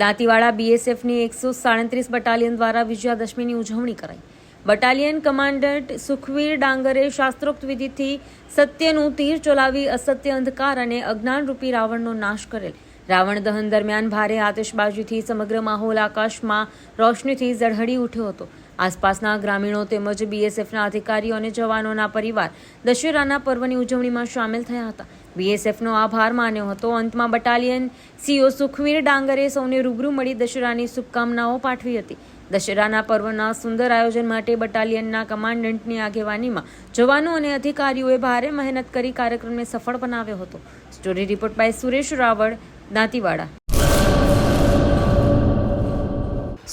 દાંતીવાડા બીએસએફની એકસો સાડત્રીસ બટાલિયન દ્વારા વિજયાદશમીની ઉજવણી કરાઈ. બટાલિયન કમાન્ડન્ટ સુખવીર ડાંગરે શાસ્ત્રોક્ત વિધિથી સત્યનું તીર ચલાવી અસત્ય અંધકાર અને અજ્ઞાનરૂપી રાવણનો નાશ કરેલ. રાવણ દહન દરમિયાન ભારે આતિશબાજીથી સમગ્ર માહોલ આકાશમાં રોશનીથી ઝળહળી ઉઠ્યો હતો. આસપાસના ગ્રામીણો તેમજ બીએસએફના અધિકારીઓ અને જવાનોના પરિવાર દશેરાના પર્વની ઉજવણીમાં સામેલ થયા હતા. બીએસએફનો આભાર માન્યો હતો. અંતમાં બટાલિયન સીઓ સુખવીર ડાંગરે સૌને રૂબરૂ મળી દશેરાની શુભકામનાઓ પાઠવી હતી. દશેરાના પર્વના સુંદર આયોજન માટે બટાલિયનના કમાન્ડન્ટની આગેવાનીમાં જવાનો અને અધિકારીઓએ ભારે મહેનત કરી કાર્યક્રમને સફળ બનાવ્યો હતો. Story report by Suresh Raval, Dantiwada.